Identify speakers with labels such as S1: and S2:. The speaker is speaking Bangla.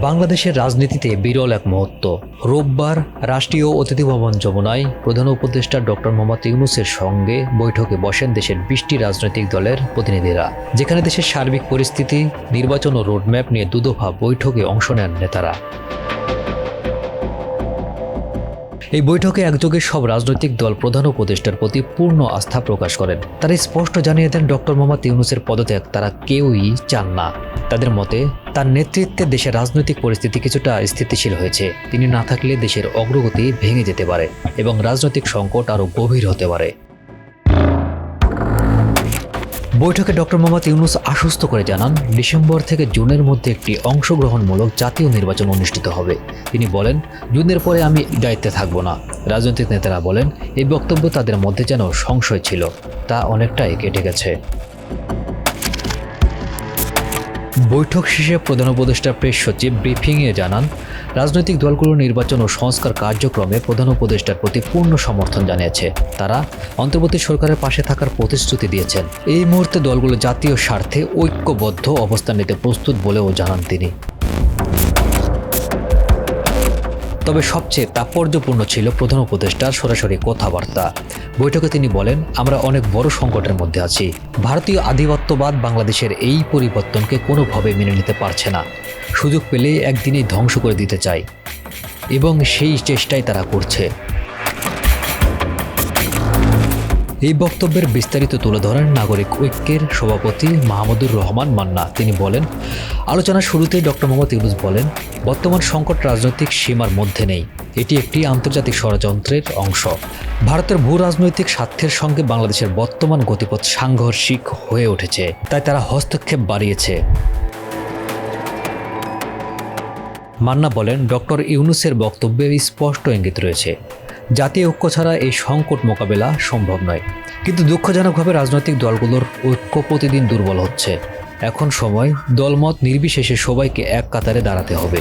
S1: বাংলাদেশের রাজনীতিতে বিরল এক মুহূর্ত। রোববার রাষ্ট্রীয় অতিথি ভবন যমুনায় প্রধান উপদেষ্টা ডক্টর মোহাম্মদ ইউনুসের সঙ্গে বৈঠকে বসেন দেশের বিশটি রাজনৈতিক দলের প্রতিনিধিরা। যেখানে দেশের সার্বিক পরিস্থিতি, নির্বাচন ও রোডম্যাপ নিয়ে দুদফা বৈঠকে অংশ নেন নেতারা। এই বৈঠকে একযোগে সব রাজনৈতিক দল প্রধান উপদেষ্টার প্রতি পূর্ণ আস্থা প্রকাশ করেন। তারা স্পষ্ট জানিয়ে দেন, ডক্টর মোহাম্মদ ইউনুসের পদত্যাগ তারা কেউই চান না। তাদের মতে, তার নেতৃত্বে দেশের রাজনৈতিক পরিস্থিতি কিছুটা স্থিতিশীল হয়েছে। তিনি না থাকলে দেশের অগ্রগতি ভেঙে যেতে পারে এবং রাজনৈতিক সংকট আরও গভীর হতে পারে। বৈঠকে ডক্টর মোহাম্মদ ইউনুস আশ্বস্ত করে জানান, ডিসেম্বর থেকে জুনের মধ্যে একটি অংশগ্রহণমূলক জাতীয় নির্বাচন অনুষ্ঠিত হবে। তিনি বলেন, জুনের পরে আমি দায়িত্বে থাকব না। রাজনৈতিক নেতারা বলেন, এই বক্তব্য তাদের মধ্যে যেন সংশয় ছিল, তা অনেকটাই কেটে গেছে। বৈঠক শেষে প্রধান উপদেষ্টা প্রেস সচিব ব্রিফিংয়ে জানান, রাজনৈতিক দলগুলোর নির্বাচন ও সংস্কার কার্যক্রমে প্রধান উপদেষ্টার প্রতি পূর্ণ সমর্থন জানিয়েছে। তারা অন্তর্বর্তী সরকারের পাশে থাকার প্রতিশ্রুতি দিয়েছেন। এই মুহূর্তে দলগুলো জাতীয় স্বার্থে ঐক্যবদ্ধ অবস্থান নিতে প্রস্তুত বলেও জানান তিনি। তবে সবচেয়ে তাৎপর্যপূর্ণ ছিল প্রধান উপদেষ্টার সরাসরি কথাবার্তা। বৈঠকে তিনি বলেন, আমরা অনেক বড় সংকটের মধ্যে আছি। ভারতীয় আধিপত্যবাদ বাংলাদেশের এই পরিবর্তনকে কোনোভাবে মেনে নিতে পারছে না। সুযোগ পেলে একদিনেই ধ্বংস করে দিতে চায় এবং সেই চেষ্টাই তারা করছে। এই বক্তব্যের বিস্তারিত তুলে ধরেন নাগরিক ঐক্যের সভাপতি মাহমুদুর রহমান মান্না। তিনি বলেন, আলোচনার শুরুতেই ডক্টর মোহাম্মদ ইউনুস বলেন, বর্তমান সংকট রাজনৈতিক সীমার মধ্যে নেই। এটি একটি আন্তর্জাতিক ষড়যন্ত্রের অংশ। ভারতের ভূ রাজনৈতিক স্বার্থের সঙ্গে বাংলাদেশের বর্তমান গতিপথ সাংঘর্ষিক হয়ে উঠেছে, তাই তারা হস্তক্ষেপ বাড়িয়েছে। মান্না বলেন, ডক্টর ইউনুসের বক্তব্যে স্পষ্ট ইঙ্গিত রয়েছে। জাতীয় ঐক্য ছাড়া এই সংকট মোকাবেলা সম্ভব নয়। কিন্তু দুঃখজনকভাবে রাজনৈতিক দলগুলোর ঐক্য প্রতিদিন দুর্বল হচ্ছে। এখন সময়, দলমত নির্বিশেষে সবাইকে এক কাতারে দাঁড়াতে হবে।